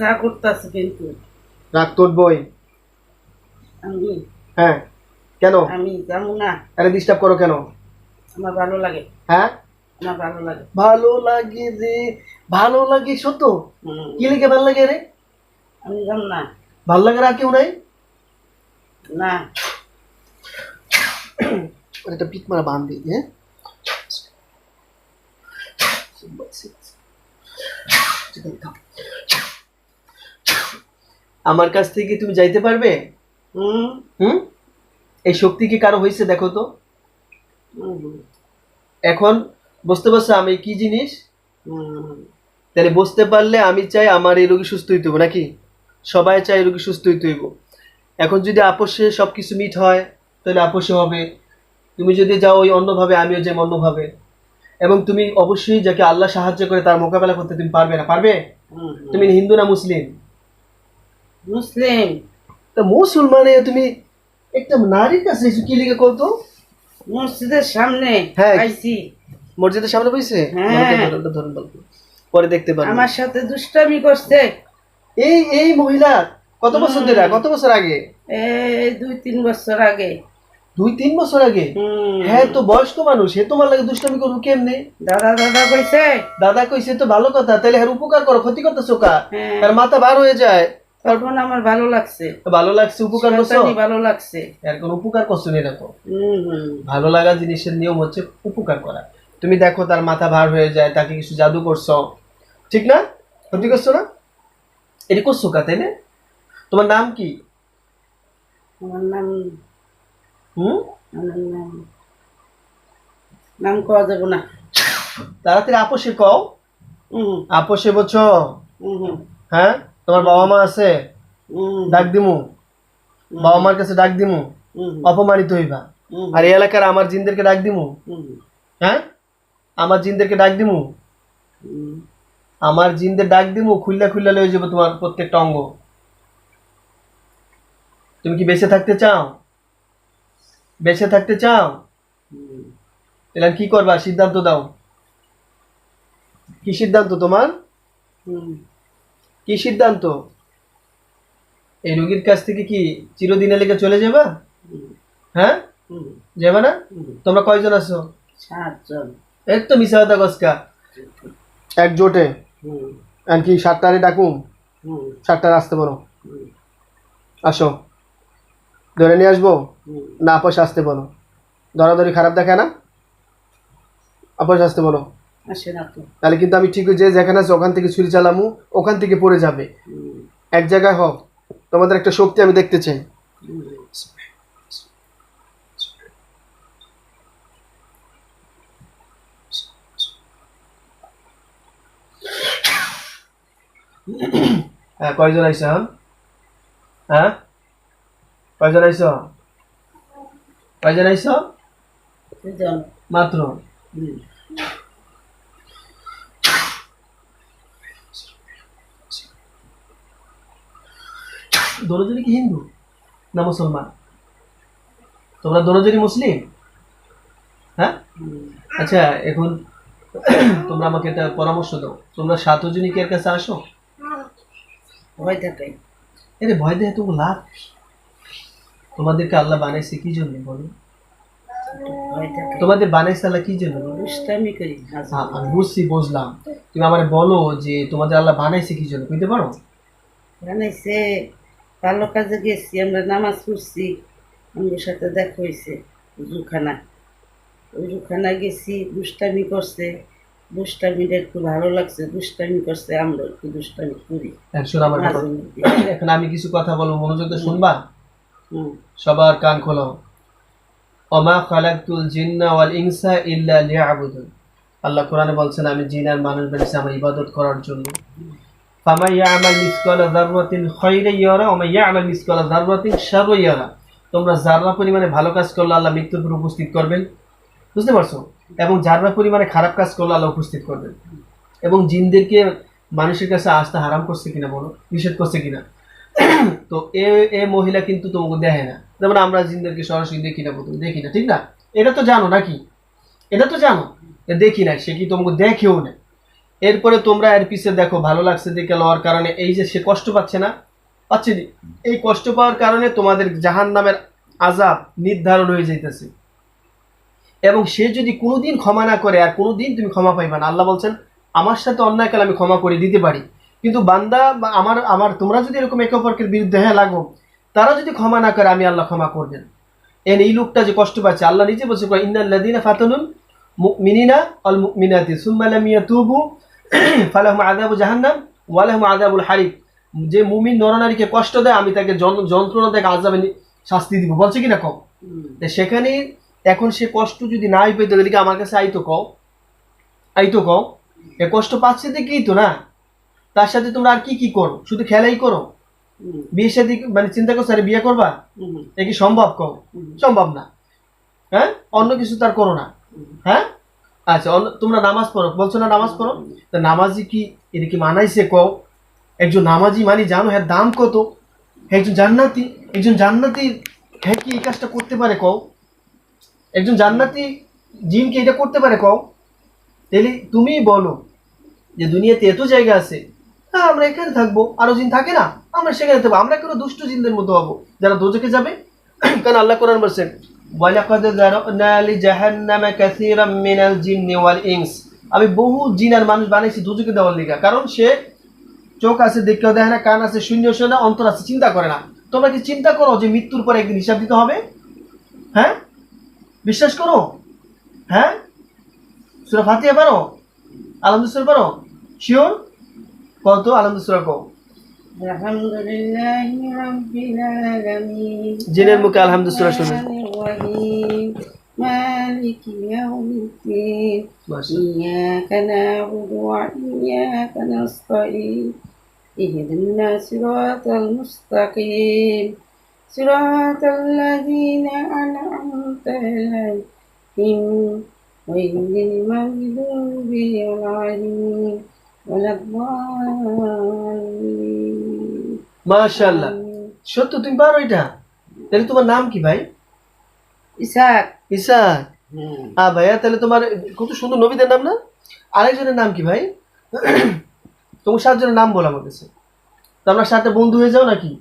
রাগ করতেছে কিন্তু। রাগ তোর বই? আমি? হ্যাঁ। কেন? আমি যাব না। আরে ডিস্টার্ব করো কেন? আমার ভালো লাগে। হ্যাঁ? আমার ভালো লাগে। ভালো লাগে রে ভালো লাগে সত্য? কি লিখে ভালো লাগে রে? আমি যাব না। ভালো লাগে আর কেউ নাই? না। একটা পিট মারা বান দিই হ্যাঁ? আমার কাছ থেকে তুমি যাইতে পারবে? হুম। এই শক্তি কি কারও হয়েছে দেখো তো। এখন বুঝতে পারছ আমি কি জিনিস? তাহলে বুঝতে পারলে আমি চাই আমার এই রোগী সুস্থ হইতে হইব নাকি? সবাই চাই এই রোগী সুস্থ হইতে হইব। এখন যদি আপোষে সব কিছু মিট হয় তাহলে আপোষে হবে। তুমি যদি যাও ওই অন্যভাবে আমিও যাই অন্যভাবে। এবং তুমি অবশ্যই যাকে আল্লাহ সাহায্য করে তার মোকাবেলা করতে তুমি পারবে না পারবে। তুমি হিন্দু না মুসলিম? মুসলিম। তা মুসলমানে তুমি একটা নারীর কাছে এসে কি লিখে করতো মসজিদের সামনে হ্যাঁ। আইছি মসজিদের সামনে বসে হ্যাঁ। ধরুন পরে দেখতে পারবে। আমার সাথে দুষ্টামি করছে। এই এই মহিলা কত বছর ধরে? কত বছর আগে? এই দুই তিন বছর আগে। দুই তিন বছর আগে? হ্যাঁ তো বয়স্ক মানুষ হে তোমার লাগে দুষ্টামি করব কেমনে? দাদা দাদা কইছে। দাদা কইছে তো ভালো কথা তাহলে হ্যাঁ উপকার করো ক্ষতি করতেছো কা? হ্যাঁ। আর মাথা বার হয়ে যায়। তখন আমার ভালো লাগছে। ভালো লাগছে উপকার করছ? ভালো লাগছে। উপকার করছ না হুম ভালো লাগা জিনিসের নিয়ম হচ্ছে উপকার করা। তুমি দেখো তার মাথা ভার হয়ে যায় তাকে কিছু জাদু করছ। ঠিক না? ক্ষতি করছ না? এটি করছ কা তাই না? তোমার নাম কি? আমার নাম হুম? আমার নাম নাম কওয়া যাব না। তাড়াতাড়ি আপোষে কও। হুম। আপোষে বলছো। হুম হুম। হ্যাঁ? তোমার বাবা মা আছে ডাক দিমু। বাবা মার কাছে ডাক দিমু। অপমানিত হইবা। আর এই এলাকার আমার জিনদেরকে ডাক দিমু। হ্যাঁ? আমার জিনদেরকে ডাক দিমু। আমার জিনদের ডাক দিমু খুললা খুললা লয়ে যাব তোমার প্রত্যেকটা অঙ্গ। তুমি কি বেঁচে থাকতে চাও? বেঁচে থাকতে চাও? তাহলে কি করবা? সিদ্ধান্ত দাও। কি সিদ্ধান্ত তোমার? হুম। কি সিদ্ধান্ত? এই রোগীর কাছ থেকে কি চিরদিনের লেগে চলে যাবা? হ্যাঁ? যাবে না? তোমরা কয়জন আছো? সাতজন। এই তো মিশা কথা গসকা এক জোটে কি সাতটারে ডাকুম? সাতটারে আসতে বলো। আসো। ধরে নিয়ে আসব? না আপোষ আসতে বলো। ধরাধরি খারাপ দেখে না? আপোষ আসতে বলো। তাহলে কিন্তু আমি ঠিক যে যেখানে আছে ওখান থেকে ছুরি চালামু ওখান থেকে পড়ে যাবে। এক জায়গায় হোক তোমাদের একটা শক্তি আমি দেখতে চাই। হ্যাঁ কয়জন আইসো হ্যাঁ? কয়জন আইসো কয়জন আইসো মাত্র? দোনোজনই কি হিন্দু না মুসলমান? তোমরা দোনোজনই মুসলিম? হ্যাঁ? আচ্ছা এখন তোমরা আমাকে একটা পরামর্শ দাও। তোমরা সাতজনই কি এর কাছে আসো? ভয় থাকে এরে ভয় দেয় তো লাভ তোমাদেরকে আল্লাহ বানাইছে কি জন্য বলো? তোমাদের বানাইছে আল্লাহ কি জন্য হ্যাঁ, আমি বুঝছি বুঝলাম। তুমি আমার বলো যে তোমাদের আল্লাহ বানাইছে কি জন্য বুঝতে পারো? বানাইছে ভালো কাজে গেছি আমরা নামাজ পড়ছি। আমাদের সাথে দেখা হয়েছে উজুখানা উজুখানা গেছি দুষ্টামি করছে। দুষ্টামিটা একটু ভালো লাগছে দুষ্টামি করছে আমরা একটু দুষ্টামি করি। এখন মধ্যে। এখন আমি কিছু কথা বলব মনোযোগ দিয়ে শুনবা? সবার কান খোলো অমা খালাকতুল জিন্না ওয়াল ইনসা ইল্লা লিয়াবুদুন। আল্লাহ কোরআনে বলছেন আমি জিন আর মানুষ বানিয়েছি আমার ইবাদত করার জন্য। ফামা ইয়ামাল মিসকালা যাররাতিন খায়রা ইয়ারা মা ইয়ামাল মিসকালা যাররাতিন শাররা ইয়ারা তোমরা যাররা পরিমাণে ভালো কাজ করলে আল্লাহ মৃত্যুর পর উপস্থিত করবেন। বুঝতে পারছ? এবং যাররা পরিমাণে খারাপ কাজ করলে আল্লাহ উপস্থিত করবেন। এবং জিনদেরকে মানুষের কাছে আসতে হারাম করছে কিনা বলো? নিষেধ করছে কিনা? তো এ এ মহিলা কিন্তু তোমাকে দেখে না। যেমন আমরা জিনদেরকে সরাসরি দেখি না, প্রথম দেখি না, ঠিক না? এটা তো জানো নাকি? এটা তো জানো? দেখি না সে কি তোমাকে দেখেও না এরপরে তোমরা এর পিছে দেখো, ভালো লাগছে দেখে লওয়ার কারণে। এই যে সে কষ্ট পাচ্ছে না? পাচ্ছে এই কষ্ট পাওয়ার কারণে তোমাদের জাহান নামের আজাব নির্ধারণ হয়ে যাইতেছে। এবং সে যদি কোনোদিন ক্ষমা না করে, আর কোনোদিন তুমি ক্ষমা পাইবা না। আল্লাহ বলছেন, আমার সাথে অন্যায় কালে আমি ক্ষমা করে দিতে পারি। কিন্তু বান্দা বা আমার আমার, তোমরা যদি এরকম একে অপরকের বিরুদ্ধে হ্যাঁ লাগো, তারা যদি ক্ষমা না করে, আমি আল্লাহ ক্ষমা করবেন। এন এই লোকটা যে কষ্ট পাচ্ছে, আল্লাহ নিজে বলছে ইন্নাল্লাদিনা ফাতানুল মুমিনিনা অল মুমিনাতি, সুম্মা লাম ইয়াতুবু ফালাহুম আযাবু জাহান্নাম ওয়া লাহুম আযাবুল হারিক যে মুমিন নরনারীকে কষ্ট দেয় আমি তাকে যন্ত্রণা থেকে আযাবে নি- শাস্তি দিব। বলছে কি না কম সেখানে এখন সে কষ্ট যদি নাই পেতে গেলে কি আমার কাছে আইতো কও? আইতো কও? এ কষ্ট পাচ্ছে দেখেই তো না। তার সাথে তোমরা আর কি কি করো? শুধু খেলাই করো? হুম। বিয়ে সাথে মানে চিন্তা করছ আরে বিয়ে করবা। এ কি সম্ভব কও? সম্ভব না। হ্যাঁ? অন্য কিছু তার করো না। হ্যাঁ? আচ্ছা তোমরা নামাজ পড়ো। বলছো না নামাজ পড়ো? তা নামাজি কি এটা কি মানাইছে কও? একজন নামাজি মানি জানো হ্যাঁ দাম কত? একজন জান্নাতি একজন জান্নাতি হ্যাঁ কি এই কাজটা করতে পারে কও? একজন জান্নাতি জিন কি এটা করতে পারে কও? তাহলে তুমিই বলো যে দুনিয়াতে এত জায়গা আছে হ্যাঁ আমরা এখানে থাকব, আরও জিন থাকে না, আমরা সেখানে থাকব, আমরা কেন দুষ্ট জিনদের মতো হব, যারা দোজকে যাবে। কারণ আল্লাহ কোরআন বলছেন ওয়ালাকাদ যারানা লিজাহান্নামা কাসীরাম মিনাল জিন্নি ওয়াল ইনস আমি বহু জিন আর মানুষ বানাইছি দুজকে দেওয়ার লিগা। কারণ সে চোখ আছে দেখতেও দেখে না, কান আছে, শূন্য শোনে অন্তর আছে, চিন্তা করে না। তোমরা কি চিন্তা করো যে মৃত্যুর পরে একদিন হিসাব দিতে হবে? হ্যাঁ? বিশ্বাস করো? হ্যাঁ? সুরা ফাতিহা পারো আলহামদুলিল্লাহ পারো শিওর কত আলহামদুলিল্লাহ الحمد لله رب العالمين. جنين مك الحمد سورة شنو؟ مالك يوم الدين. إياك نعبد وإياك نستعين. اهدنا صراط المستقيم. صراط الذين أنعمت عليهم. غير المغضوب عليهم ولا الضالين. মাশাআল্লাহ। সত্য তুমি পারো এটা? তাহলে তোমার নাম কি ভাই? ইসাক। হুম। হ্যাঁ ভাইয়া তাহলে তোমার কত সুন্দর নবীদের নাম না? আরেকজনের নাম কি ভাই? তোমার সাতজনের নাম বলো আমার কাছে। তো আমরা সাথে বন্ধু হয়ে যাও নাকি?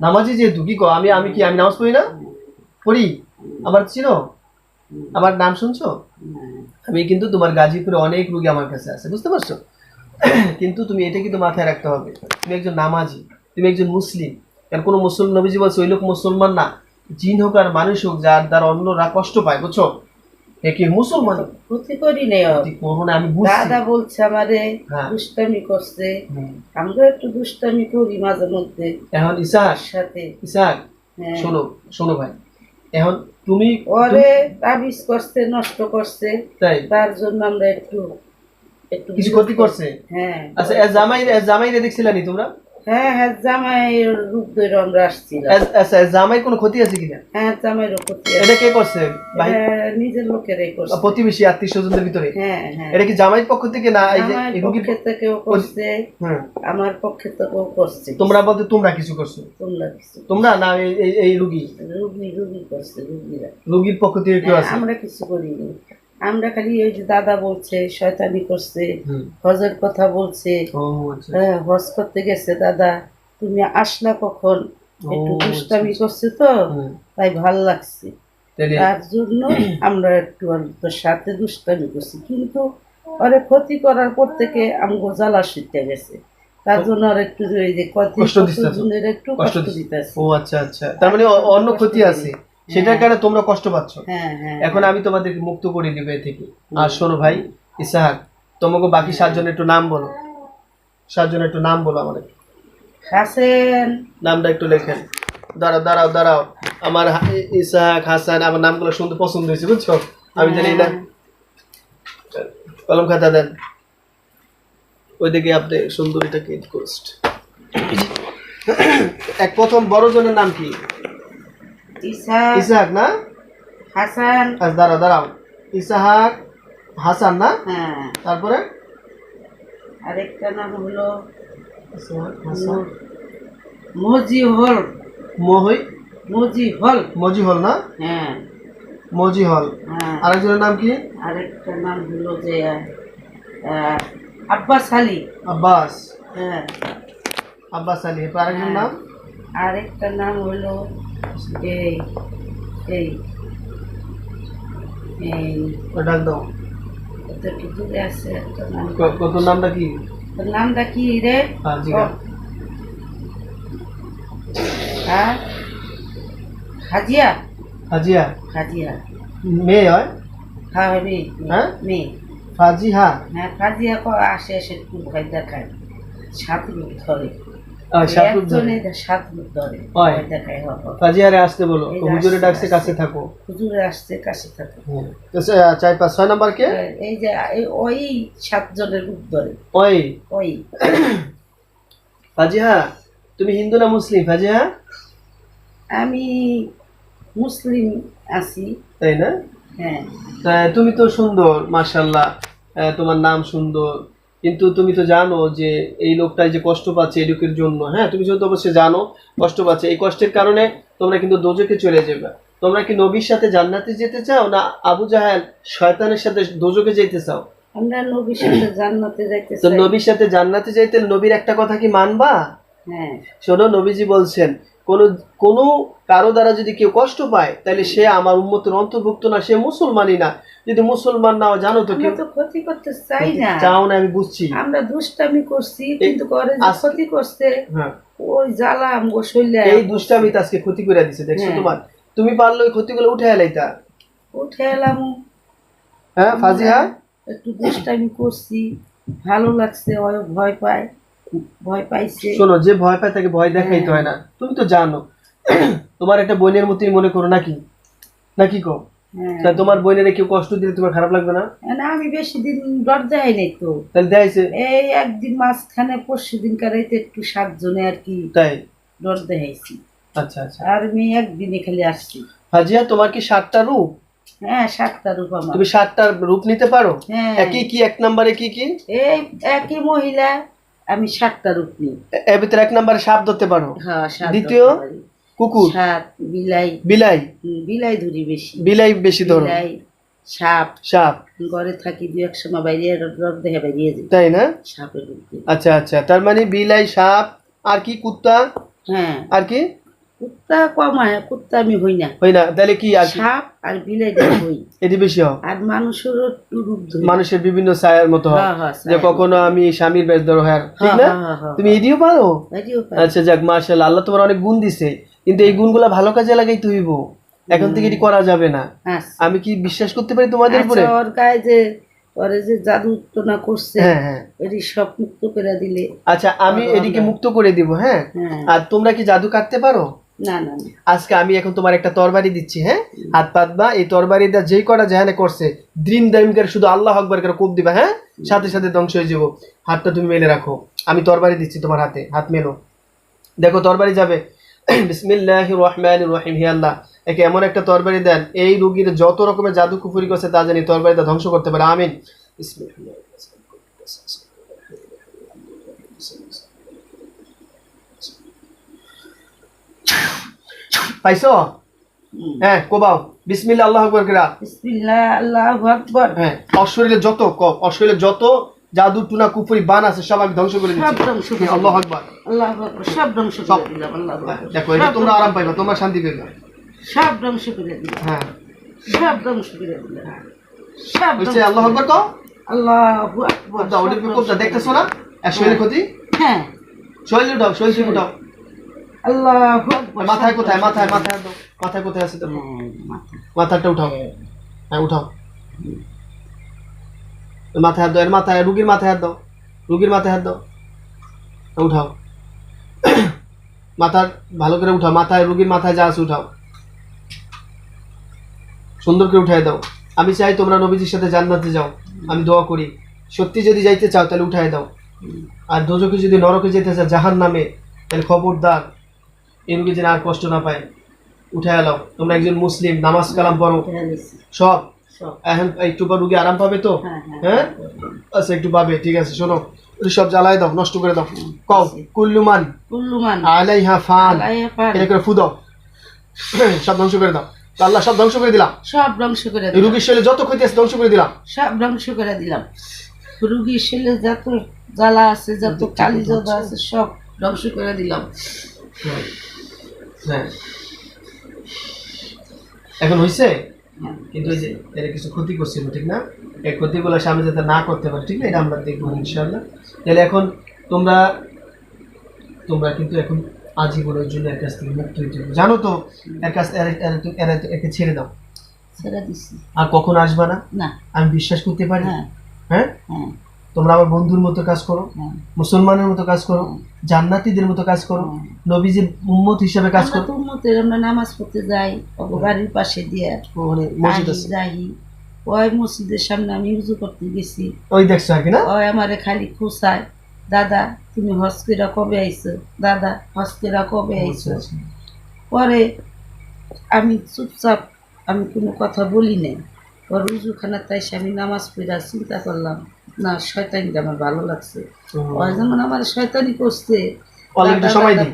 নামাজি যেহেতু কি কো আমি আমি কি আমি নামাজ পড়ি না? পড়ি? আমার চিনো? আমার নাম শুনছো? আমি কিন্তু তোমার গাজীপুরে অনেক রুগী আমার কাছে আছে বুঝতে পারছ? কিন্তু তুমি এটা কিন্তু মাথায় রাখতে হবে। তুমি একজন নামাজি। তুমি একজন মুসলিম। কারণ কোনো মুসলিম নবীজি বলছে ওই লোক মুসলমান না। জিন হোক আর মানুষ হোক যার দ্বারা অন্যরা কষ্ট পায় বুঝছ? এ কি মুসলমান? ক্ষতি করি নেই আমি দাদা বলছে আমারে হ্যাঁ। দুষ্টামি করছে। আমরা একটু দুষ্টামি করি মাঝে মধ্যে। এখন ইসাক তার সাথে ইসাক হ্যাঁ। শোনো শোনো ভাই। এখন তুমি ওরে তাবিজ করছে নষ্ট করছে। তাই? তার জন্য আমরা একটু একটু কিছু ক্ষতি করছে? হ্যাঁ। আচ্ছা জামাই জামাইরে দেখছিলানি তোমরা? হ্যাঁ হ্যাঁ জামাই রূপ ধরে আমরা আসছিলাম আচ্ছা জামাই কোনো ক্ষতি আছে কিনা? হ্যাঁ জামাইয়ের ক্ষতি এটা কে করছে ভাই? নিজের লোকেরাই করছে। প্রতিবেশী আত্মীয় স্বজনদের ভিতরে? হ্যাঁ হ্যাঁ। এটা কি জামাইয়ের পক্ষ থেকে না এই যে আমার এই রুগীর পক্ষে থেকেও করছে। হুম আমার পক্ষে থেকেও করছে। তোমরা বলতে তোমরা কিছু করছ? তোমরা কিছু তোমরা না এই- এই রুগী? রুগী রুগী করছে রুগীরা। রুগীর পক্ষ থেকে কেউ হ্যাঁ, আছে? আমরা কিছু করিনি। আমরা খালি ওই যে দাদা বলছে শয়তানি করছে হজের কথা বলছে। আচ্ছা। হ্যাঁ হজ করতে গেছে দাদা। তুমি আসলা কখন? একটু দুষ্টামি করছে তো তাই ভালো লাগছে। তার জন্য আমরা একটু তোর সাথে দুষ্টামি করছি। কিন্তু ওরে ক্ষতি করার পর থেকে আমগো জ্বালা শুইতে গেছে। তার জন্য আর একটু ওই যে কষ্ট একটু কষ্ট দিতেছে। ও আচ্ছা আচ্ছা। তার মানে অন্য ক্ষতি আছে। সেটার কারণে তোমরা কষ্ট পাচ্ছ। হ্যাঁ হ্যাঁ এখন আমি তোমাদেরকে মুক্ত করে দিব এ থেকে। আর শোনো ভাই ইসাহাক তোমাকে বাকি সাতজনের একটু নাম বলো। সাতজনের একটু নাম বলো আমাদের। হাসেন। নামটা একটু লেখেন। দাঁড়াও দাঁড়াও দাঁড়াও। আমার ইসাহাক হাসান আমার নামগুলো শুনতে পছন্দ হয়েছে বুঝছ? আমি জানি না। কলম খাতা দেন। ওইদিকে আপনি সুন্দরীটাকে পোস্ট এক প্রথম বড় জনের নাম কি? ইসাহাক না? হাসান। আচ্ছা দাঁড়াও দাঁড়াও। ইসাহাক হাসান না? হ্যাঁ। তারপরে? আরেকটা নাম হলো ইসাহাক হাসান। মজি হল মহি? মজি হল না? হ্যাঁ। মজি হল হ্যাঁ। আরেকজনের নাম কি? আরেকটা নাম হলো যে আব্বাস আলী। আব্বাস। হ্যাঁ। আব্বাস আলী এরপর আরেকজন নাম? আরেকটা নাম হলো এই এই এই। ও ডাক দাও। আছে কত নামটা কি? তোর নামটা কি রে? হ্যাঁ। হ্যাঁ? হাজিয়া? হাজিয়া। হাজিয়া। মেয়ে হয়? হ্যাঁ মেয়ে। হ্যাঁ? মেয়ে। ফাজিহা? হ্যাঁ কো আসে এসে খুব ভয় দেখায়। সাত ধরে। আহ, শাহরুখ ধরে। একজনে সাত লোক ধরে। ভয় দেখায় হ হ। ফাজিহারে আসতে বলো হুজুরে ডাকছে কাছে থাকো। হুজুরে আসছে কাছে থাকে। তো সে, আহ, চার পাঁচ ছয় নাম্বার কে? এই যে ওই সাতজনের রূপ ধরে। ওই। ওই। ফাজিহা তুমি হিন্দু না মুসলিম? ফাজিহা? আমি মুসলিম আছি। তাই না? হ্যাঁ। তুমি তো সুন্দর মার্শাল্লাহ তোমার নাম সুন্দর। কিন্তু তুমি তো জানো যে এই লোকটা যে কষ্ট পাচ্ছে এই লোকের জন্য হ্যাঁ? তুমি যেহেতু অবশ্যই জানো কষ্ট পাচ্ছে এই কষ্টের কারণে তোমরা কিন্তু দোজকে চলে যাবে। তোমরা কি নবীর সাথে জান্নাতে যেতে চাও না আবু জাহেল শয়তানের সাথে দোজকে যেতে চাও? আমরা নবীর সাথে জান্নাতে যাইতে তো নবীর সাথে জান্নাতে যাইতে নবীর একটা কথা কি মানবা? হ্যাঁ। শোনো নবীজি বলছেন কোন কোন কারও দ্বারা যদি কেউ কষ্ট পায় তাহলে সে আমার উম্মতের অন্তর্ভুক্ত না সে মুসলমানই না। যদি মুসলমান নাও জানো তো কেউ ক্ষতি করতে চাই না। চাও না আমি বুঝছি। আমরা দুষ্টামি করছি কিন্তু করে ক্ষতি করছে হ্যাঁ। ওই জ্বালা আমগো শৈলে। এই দুষ্টামি তো আজকে ক্ষতি করে দিছে দেখছ হ্যাঁ। তোমার? তুমি পারলে ওই ক্ষতিগুলো উঠে এলাইতা উঠে এলাম। হ্যাঁ ফাজিহা? একটু দুষ্টামি করছি। ভালো লাগছে ওই ভয় পায় ভয় পাইছে। শোনো যে ভয় পায় তাকে ভয় দেখাইতে হয়। না। তুমি তো জানো তোমার একটা বোনের মতোই মনে করো নাকি? নাকি কো হ্যাঁ। তোমার বোনের কেউ কষ্ট দিলে তোমার খারাপ লাগবে না? না আমি বেশি দিন ডর নাই তো। তাহলে এই একদিন মাঝখানে পরশু দিন কারাইতে একটু সাতজনে আর কি তাই? ডর দেখাইছি আচ্ছা আচ্ছা। আর আমি একদিনে খালি আসছি। ফাজিয়া তোমার কি সাতটা রূপ? হ্যাঁ সাতটা রূপ আমার। তুমি সাতটা রূপ নিতে পারো? হ্যাঁ। একই কি এক নম্বরে কি কি? এই একই মহিলা আমি সাতটা রূপ নিই। এর ভিতরে এক নম্বরে সাপ ধরতে পারো। হ্যাঁ দ্বিতীয়? কুকুর? সাপ বিলাই। বিলাই? বিলাই ধরি বেশি। বিলাই বেশি ধরো। বিলাই সাপ। সাপ। ঘরে থাকি দু এক সময় বাইরে ডর দেখে বেরিয়ে যাই। তাই না? সাপের আচ্ছা আচ্ছা। তার মানে বিলাই সাপ আর কি কুত্তা? হ্যাঁ। আর কি? কুত্তা কমায় কুত্তা আমি হই না। হয় না। তাহলে কি আর সাপ আর বিলাই হই। এটি বেশি হোক আর মানুষের রূপ মানুষের বিভিন্ন ছায়ার মতো হয়। হ্যাঁ, হ্যাঁ, যে কখনো আমি স্বামীর বেশ ধরো হ্যাঁ ঠিক হ্যাঁ, না? হ্যাঁ, হ্যাঁ, হ্যাঁ। তুমি এটিও পারো। আচ্ছা যাক মার্শাল আল্লাহ তোমার অনেক গুণ দিছে। কিন্তু এই গুণগুলা ভালো কাজে লাগাইতে হইব। এখন থেকে এটি করা যাবে না। আচ্ছা। আমি কি বিশ্বাস করতে পারি তোমাদের উপরে? আচ্ছা, ওর গায়ে যে ওরে যে জাদু টনা করছে হ্যাঁ হ্যাঁ। এটি সব মুক্ত করে দিলে। আচ্ছা আমি এটিকে মুক্ত করে দিব হ্যাঁ? হ্যাঁ। আর তোমরা কি জাদু কাটতে পারো? না না না। আজকে আমি এখন তোমার একটা তরবারি দিচ্ছি হ্যাঁ? হাত পাতবা এই তরবারিটা যেই করা যেখানে করছে দ্রিম দাইম করে শুধু আল্লাহ আকবার করে কোপ দিবা হ্যাঁ? সাথে সাথে ধ্বংস হয়ে যাব। হাতটা তুমি মেলে রাখো। আমি তরবারি দিচ্ছি তোমার হাতে হাত মেলো। দেখো তরবারি যাবে। বিসমিল্লাহ রহমান রহিম। হে আল্লাহ একে এমন একটা তরবারি দেন এই রুগীর যত রকমের জাদু কুফুরি করছে তা জানি তরবারিটা ধ্বংস করতে পারে। আমিন। পাইছো? হ্যাঁ কোবাও। বিসমিল্লাহ আল্লাহ আকবর বিসমিল্লাহ আল্লাহু আকবার। হ্যাঁ অশরীরে যত ক অশরীরে যত জাদু টুনা কুফুরি বান আছে সব আমি ধ্বংস করে দিচ্ছি। ধ্বংস আল্লাহ আকবার। আল্লাহু সব ধ্বংস সব। করে দিলাম আল্লাহু হ্যাঁ, আকবার দেখো এটা তোমরা আরাম পাইবা তোমরা শান্তি পাইবা সব ধ্বংস করে দিলাম। হ্যাঁ। সব ধ্বংস করে দিলাম। সব আল্লাহ আকবর কও আল্লাহু আকবার দাও ওটা কোপটা দেখতেছো না? এক শরীরে ক্ষতি? হ্যাঁ। শরীরে উঠাও শরীরে। উঠাও। আল্লাহু আকবার মাথায় কোথায় মাথায় মাথায় দাও মাথায় কোথায় আছে মাথাটা উঠাও। হ্যাঁ উঠাও। মাথায় হাত দাও এর মাথায় রুগীর মাথায় হাত দাও রুগীর মাথায় হাত দাও। উঠাও। মাথার ভালো করে উঠাও মাথায় রুগীর মাথায় যা আছে উঠাও। সুন্দর করে উঠাই দাও। আমি চাই তোমরা নবীজির সাথে জান্নাতে যাও। আমি দোয়া করি। সত্যি যদি যাইতে চাও তাহলে উঠাই দাও। আর দোজকে যদি নরকে যেতে চাও জাহান নামে তাহলে খবরদার। এই রুগী যেন আর কষ্ট না পায়। উঠাই এলাও তোমরা একজন মুসলিম নামাজ কালাম পড়ো। সব সব। এখন একটু রুগী আরাম পাবে তো? হ্যাঁ, হ্যাঁ। হ্যাঁ? আচ্ছা একটু পাবে ঠিক আছে শোনো। সব জ্বালাই দাও নষ্ট করে দাও। কও কুল্লুমান। কুল্লুমান। আলাইহা ফান। এটা করে ফু দাও। সব ধ্বংস করে দাও। আল্লাহ সব ধ্বংস করে দিলাম সব ধ্বংস করে দিলাম। রুগীর শরীরে যত ক্ষতি আছে ধ্বংস করে দিলাম সব ধ্বংস করে দিলাম। রুগীর ছেলে যত জ্বালা আছে যত কালি জদা আছে সব ধ্বংস করে দিলাম। হ্যাঁ। হ্যাঁ। এখন হয়েছে কিন্তু এই যে এরা কিছু ক্ষতি করছিল ঠিক না? এই ক্ষতিগুলো সামনে যাতে না করতে পারে ঠিক না? এটা আমরা দেখব ইনশাল্লাহ তাহলে এখন তোমরা তোমরা কিন্তু এখন আজীবনের জন্য এর কাছ থেকে মুক্ত হইতে হবে। জানো তো এর কাছ একে ছেড়ে দাও। ছেড়ে দিছি। আর কখন আসবা না? না। আমি বিশ্বাস করতে পারি? হ্যাঁ। হ্যাঁ? হ্যাঁ। তোমরা আমার বন্ধুর মতো কাজ করো হ্যাঁ। মুসলমানের মতো কাজ করো জান্নাতীদের মতো কাজ করো নবীজির উম্মত হিসেবে কাজ করো। উম্মতের আমরা নামাজ পড়তে যাই বাড়ির পাশে দিয়ে মসজিদ যাহি ওই মসজিদের সামনে আমি উজু করতে গেছি। ওই দেখছ আর কি না? ওই আমারে খালি খুশায় দাদা তুমি হস্কিরা কবে আইছো? দাদা হস্কিরা কবে আইছো? আচ্ছা, আচ্ছা। পরে আমি চুপচাপ আমি কোনো কথা বলি নাই। পর উজুখানা তাই আমি নামাজ পড়া চিন্তা করলাম না শয়তানিটা আমার ভালো লাগছে। ওই যেমন আমার শয়তানি করছে সময় দিই।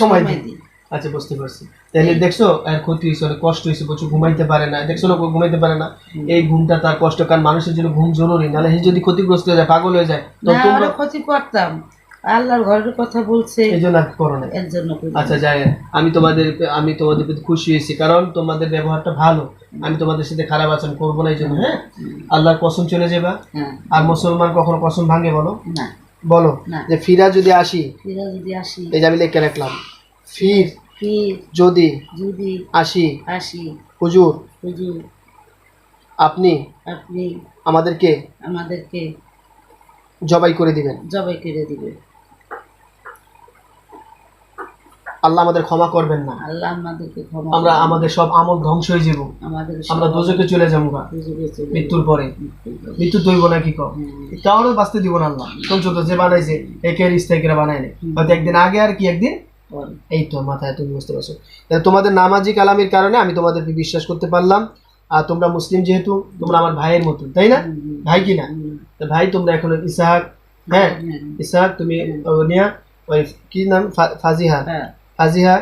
সময় দিই। আচ্ছা বুঝতে পারছি। তাহলে দেখছ এর ক্ষতি হয়েছে অনেক কষ্ট হয়েছে প্রচুর ঘুমাইতে পারে না। দেখছ না ঘুমাইতে পারে না। এই ঘুমটা তার কষ্ট কারণ মানুষের জন্য ঘুম জরুরি। নাহলে সে যদি ক্ষতিগ্রস্ত হয়ে যায় পাগল হয়ে যায় তো তোমরা ক্ষতি করতাম। আল্লাহর ঘরের কথা বলছে। এই জন্য করো না। এর জন্য। আচ্ছা যাই আমি তোমাদের আমি তোমাদের প্রতি খুশি হয়েছি কারণ তোমাদের ব্যবহারটা ভালো। আমি তোমাদের সাথে খারাপ আচরণ করব না এই জন্য হ্যাঁ? আল্লাহর কসম চলে যাবা। হ্যাঁ। আর মুসলমান কখনো কসম ভাঙে বলো? না। বলো যে ফিরা যদি আসি ফিরে যদি আসি। এই যে আমি লিখে রাখলাম ফির ফির যদি যদি আসি আসি। হুজুর হুজুর। আপনি আপনি আমাদেরকে আমাদেরকে জবাই করে দিবেন। জবাই করে দিবে আল্লাহ আমাদের ক্ষমা করবেন না। আল্লাহ আমাদেরকে ক্ষমা আমরা আমাদের সব আমল ধ্বংস হয়ে যাব। আমাদের আমরা দোজকে চলে যাব মৃত্যুর পরে। মৃত্যু দইব না কি কারোর বাঁচতে দিব না আল্লাহ। শুনছো তো যে বানাইছে একের স্থায়ীরা বানায় না হয়তো একদিন আগে আর কি একদিন? এই তো মাথায় তুমি বুঝতে পারছ। তোমাদের নামাজি কালামের কারণে আমি তোমাদেরকে বিশ্বাস করতে পারলাম। আর তোমরা মুসলিম যেহেতু তোমরা আমার ভাইয়ের মতো তাই না? ভাই কি না? ভাই তোমরা এখন ইসাহাক হ্যাঁ? হুম, ইসাহাক তুমি নিয়া ওই কি নাম? ফাজিহা। হ্যাঁ ফাজিহা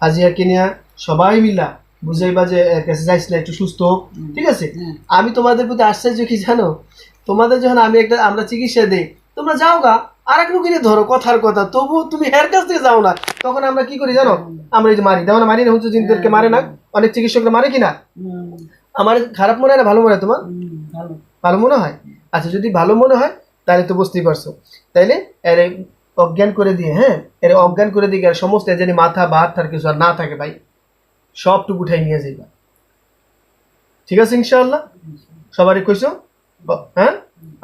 ফাজিহাকে নিয়ে সবাই মিলা বুঝাইবা যে কাছে যাইস না একটু সুস্থ হোক। ঠিক আছে? আমি তোমাদের প্রতি আশ্চর্য কি জানো? তোমাদের যখন আমি একটা আমরা চিকিৎসা দিই তোমরা যাও গা আর এক রুগীরে ধরো কথার কথা। তবু তুমি হের কাছ থেকে যাও না। তখন আমরা কি করি জানো? আমরা এই যে মারি। তেমন মারি না হুজুর জিনদেরকে মারে না? অনেক চিকিৎসকরা মারে কিনা? হুম, আমার খারাপ মনে হয় না ভালো মনে হয় তোমার? ভালো। মনে হয়? আচ্ছা যদি ভালো মনে হয় তাহলে তো বুঝতেই পারছ। তাইলে অজ্ঞান করে দিয়ে হ্যাঁ? এর অজ্ঞান করে দিয়ে আর সমস্ত জানি মাথা বা হাত কিছু আর না থাকে ভাই। সবটুকু উঠাই নিয়ে যাইবা ঠিক আছে ইনশাআল্লাহ? সবারই কইছো? হ্যাঁ?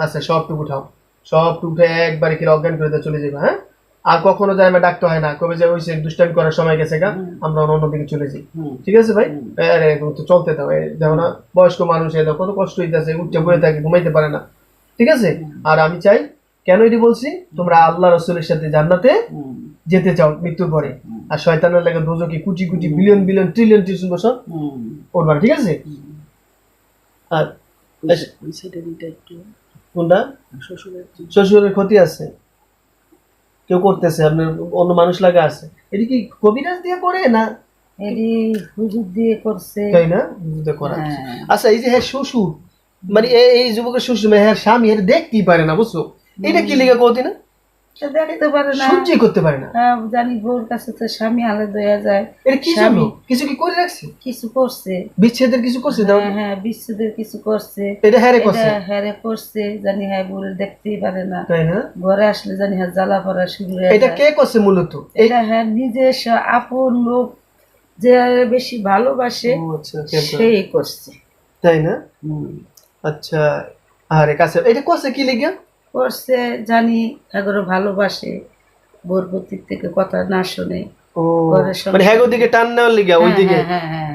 আচ্ছা সবটুকু উঠাও। সবটুকু উঠে একবারে কি অজ্ঞান করে দিয়ে চলে যাবা হ্যাঁ? আর কখনো যাই আমরা ডাকতে হয় না। কবে যে ওই দুষ্টামি করার সময় গেছে গা আমরা অন্যদিকে চলে যাই। ঠিক আছে ভাই? আরে তো চলতে দাও দেখো না বয়স্ক মানুষ এদের কত কষ্ট হইতেছে উঠতে বয়ে থাকে ঘুমাইতে পারে না। ঠিক আছে? আর আমি চাই কেন এটি বলছি? তোমরা আল্লাহ রসুলের সাথে জান্নাতে যেতে চাও মৃত্যুর পরে। আর শয়তানের লাগে দোজকে crore crore billion billion trillion trillion বছর পড়বা ঠিক আছে? আর একটু। কোনটা? শ্বশুরের ক্ষতি আছে। কেউ করতেছে আপনার অন্য মানুষ লাগা আছে। এটি কি কবিরাজ দিয়ে করে না এটি হুজুর দিয়ে করছে। তাই না? বুঝতে করা হ্যাঁ। আচ্ছা এই যে হ্যাঁ শ্বশুর মানে এই- যুবকের শ্বশুর মানে হ্যাঁ স্বামী এর দেখতেই পারে না বুঝছ? এটা কি লিখে কতি না? দেখতে পারে না। সহ্যই করতে পারে না। হ্যাঁ, জানি বউর কাছে তো স্বামী আলে দেয়া যায়। এটা কি স্বামী। কিছু কি করে রাখছে? কিছু করছে। বিচ্ছেদের কিছু করছে? হ্যাঁ হ্যাঁ বিচ্ছেদের কিছু করছে। এটা করছে। হ্যারে করছে জানি বলে দেখতেই পারে না। তাই না? ঘরে আসলে জানি হ্যাঁ জ্বালা পড়া শুরু হয়ে এটা কে করছে মূলত? এটা হ্যাঁ নিজস্ব আপন লোক যে বেশি ভালোবাসে আচ্ছা? সেই করছে। তাই না? হুম। আচ্ছা আরে কাছে এটা করছে কি লিখে করছে জানি এগারো ভালোবাসে বোর থেকে কথা না শুনে ও মানে হ্যাঁ ওদিকে টান নেওয়ার লিগা ওই দিকে।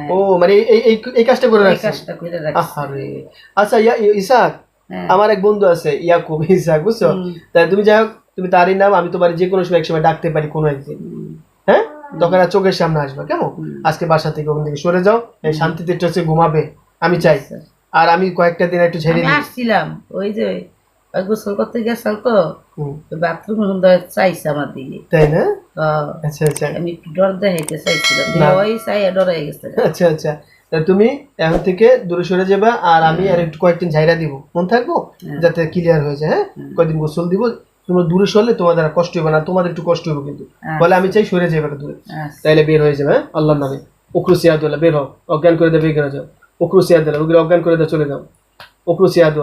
ও মানে এই এই এই কাজটা করে রাখছে? কাজটা করে রাখছে। আরে আচ্ছা ইয়া ইসাক হ্যাঁ। আমার এক বন্ধু আছে ইয়াকুব ইসাক বুঝছ? তাই তুমি যাই হোক তুমি তারই নাম আমি তোমার যে কোনো সময় এক সময় ডাকতে পারি কোনো একদিন। হ্যাঁ? তখন আর চোখের সামনে আসবে কেমন? আজকে বাসা থেকে ওখান থেকে সরে যাও এই শান্তিতে একটু ঘুমাবে আমি চাই। আচ্ছা। আর আমি কয়েকটা দিন একটু ছেড়ে আসছিলাম ওই যে গোসল করতে গেছাল তো? বাথরুম চাইছে আমার দিকে তাই না? আচ্ছা আচ্ছা। আমি একটু ডর দেখাইতে চাইছিলাম। ওই চাই ডরাই গেছে। আচ্ছা আচ্ছা। তুমি এখন থেকে দূরে সরে যাবা আর আমি আর একটু কয়েকদিন ঝাইরা দিব। মন থাকব? হ্যাঁ। যাতে ক্লিয়ার হয়ে যায় হ্যাঁ? কয়েকদিন গোসল দিব। তোমরা দূরে সরলে তোমাদের কষ্ট হবে না তোমাদের একটু কষ্ট হবে কিন্তু। আচ্ছা। বলে আমি চাই সরে যাবে দূরে। আচ্ছা। তাইলে বের হয়ে যাবে হ্যাঁ? আল্লাহর নামে। উকরু সিয়াদুল্লাহ বের হও। অজ্ঞান করে দেবে বের যাও। উকরু সিয়াদুল্লাহ ওগুলো অজ্ঞান করে দেওয়া চলে যাও। উকরু সিয়াদু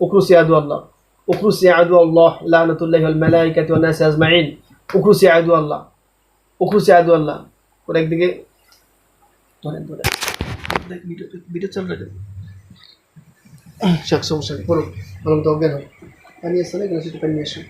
আল্লাহ উকরু সিয়াদু আল্লাহ। উকরু সিয়াদু আল্লাহ, লানাতুল্লাহি ওয়াল মালাইকাতি নাসি আজমাইন। উকরু সিয়াদু আল্লাহ। উকরু সিয়াদু আল্লাহ। ওর একদিকে ধরেন ধরেন। ভিডিও চল রহে শাক সমস্যা নেই বলো বলুন তো অজ্ঞান হয় পানি আসছে না গ্লাসে পানি আসুন।